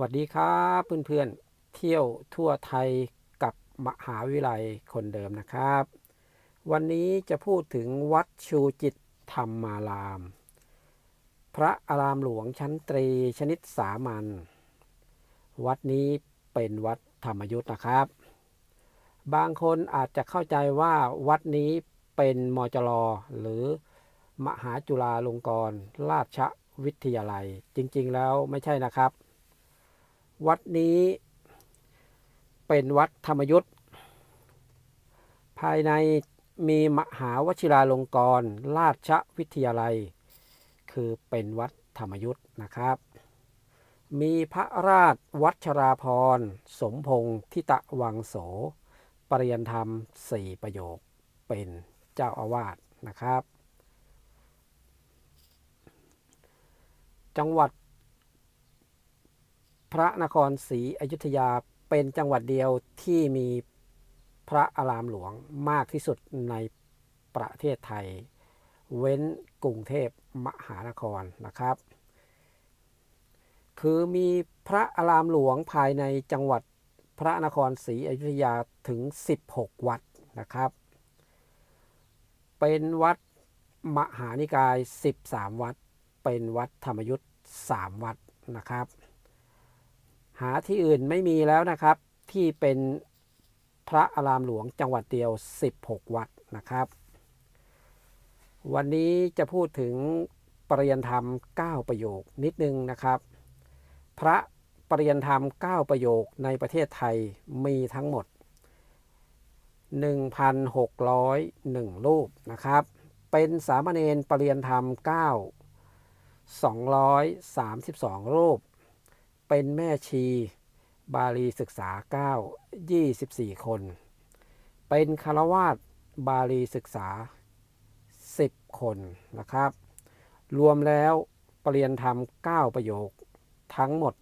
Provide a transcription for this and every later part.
สวัสดีครับเพื่อนๆเที่ยวทั่วไทยกับมหาวิทยาลัยคนเดิมนะครับ วันนี้จะพูดถึงวัดชูจิตธรรมาราม พระอารามหลวงชั้นตรีชนิดสามัญวัดนี้เป็นวัดธรรมยุทธ์นะครับ บางคนอาจจะเข้าใจว่าวัดนี้เป็นมจรหรือมหาจุฬาลงกรณราชวิทยาลัย จริงๆแล้วไม่ใช่นะครับ วัดนี้เป็นวัดธรรมยุทธ์ภายในมีมหาวชิราลงกรณราชวิทยาลัย คือเป็นวัดธรรมยุทธ์นะครับ มีพระราชวัชราพร สมพงษ์ทิตะวังโสปริยนธรรมสี่ประโยคเป็นเจ้าอาวาสนะครับ จังหวัด ระนครศรีอยุธยาเป็นจังหวัดเดียวที่มีพระอารามหลวงมากที่สุดในประเทศไทย เว้นกรุงเทพมหานครนะครับ คือมีพระอารามหลวงภายในจังหวัดพระนครศรีอยุธยาถึง 16 วัดนะครับ เป็นวัดมหานิกาย 13 วัด เป็นวัดธรรมยุทธ์ 3 วัดนะครับ หาที่อื่นไม่มีแล้วนะครับ ที่เป็นพระอารามหลวงจังหวัดเดียว 16 วัดนะครับ วันนี้จะพูดถึงปริยนธรรม 9 ประโยคนิดนึงนะครับ พระปริยนธรรม 9 ประโยคในประเทศไทยมีทั้งหมด 1,601 รูปนะครับ เป็นสามเณรปริยนธรรม 9 232 รูป เป็นแม่ชี บาลีศึกษา 9 24 คน เป็นคารวาสบาลีศึกษา 10 คนนะครับ รวมแล้วปรริยนธรรม 9 ประโยคทั้งหมด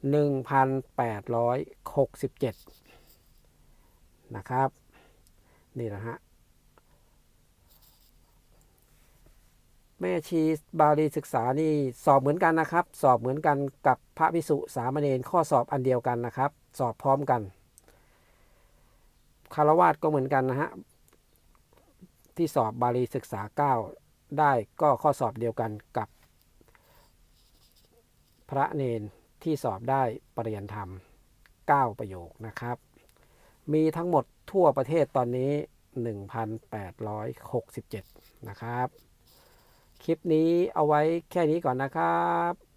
1,867 นะครับ นี่นะฮะ แม่ชีบาลีศึกษานี่สอบเหมือนกันนะครับ สอบเหมือนกันกับพระพิสุสามเณรข้อสอบอันเดียวกันนะครับ สอบพร้อมกันคารวาสก็เหมือนกันนะฮะที่สอบบาลีศึกษา 9 ได้ก็ข้อสอบเดียวกันกับ พระเนนที่สอบได้ปริยนธรรม 9 ประโยคนะครับ มีทั้งหมดทั่วประเทศตอนนี้ 1,867 นะครับ คลิปนี้เอาไว้แค่นี้ก่อนนะครับ